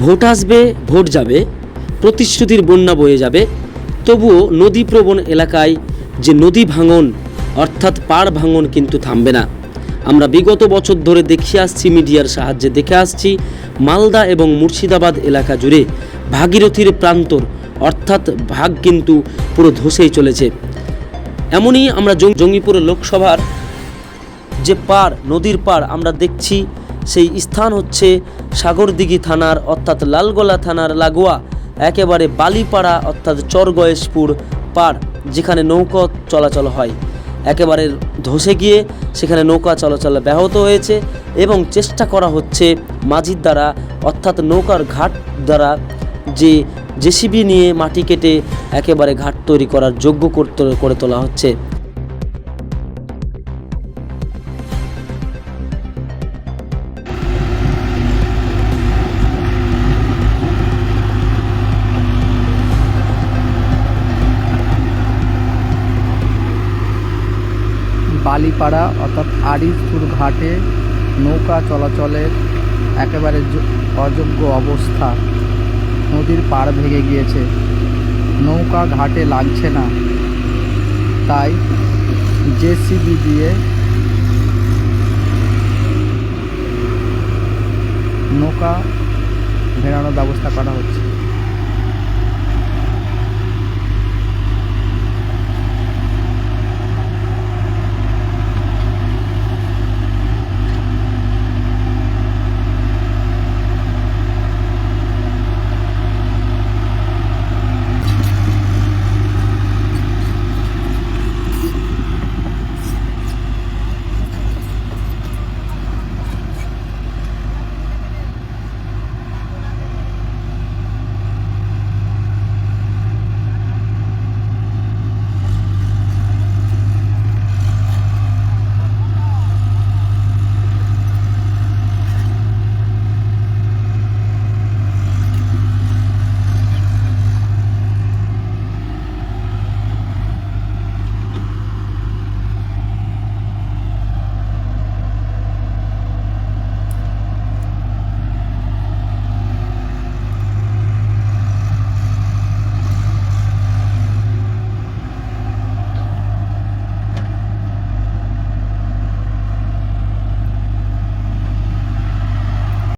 Vote আসবে, vote যাবে, প্রতিশ্রুতির বন্যা বয়ে যাবে। তবুও নদীপ্রবণ এলাকায় যে নদী ভাঙন, অর্থাৎ পাড় ভাঙন কিন্তু থামবে না। আমরা বিগত বছর ধরে দেখে আসছি, মিডিয়ার সাহায্যে দেখে আসছি, মালদা এবং মুর্শিদাবাদ এলাকা জুড়ে ভাগীরথীর প্রান্তর, অর্থাৎ ভাগ কিন্তু পুরো ধসেই চলেছে। এমনই আমরা জং- জঙ্গিপুর লোকসভার যে পার নদীর পার আমরা দেখছি সেই স্থান হচ্ছে সাগরদিঘি থানার, অর্থাৎ লালগোলা থানার লাগোয়া, একেবারে বালিপাড়া, অর্থাৎ চরগয়েশপুর পার, যেখানে নৌকা চলাচল হয়। একেবারে ধসে গিয়ে সেখানে নৌকা চলাচল ব্যাহত হয়েছে এবং চেষ্টা করা হচ্ছে মাঝির দ্বারা, অর্থাৎ নৌকার ঘাট দ্বারা যে জেসিবি নিয়ে মাটি কেটে একেবারে ঘাট তৈরি করার যোগ্য করতে করে তোলা হচ্ছে। বালিপাড়া, অর্থাৎ আরিফপুর ঘাটে নৌকা চলাচলের একেবারে অযোগ্য অবস্থা। নদীর পাড় ভেঙে গিয়েছে। নৌকা ঘাটে লাগছে না। তাই জেসিবি দিয়ে নৌকা ভেড়ানোর ব্যবস্থা করা হচ্ছে।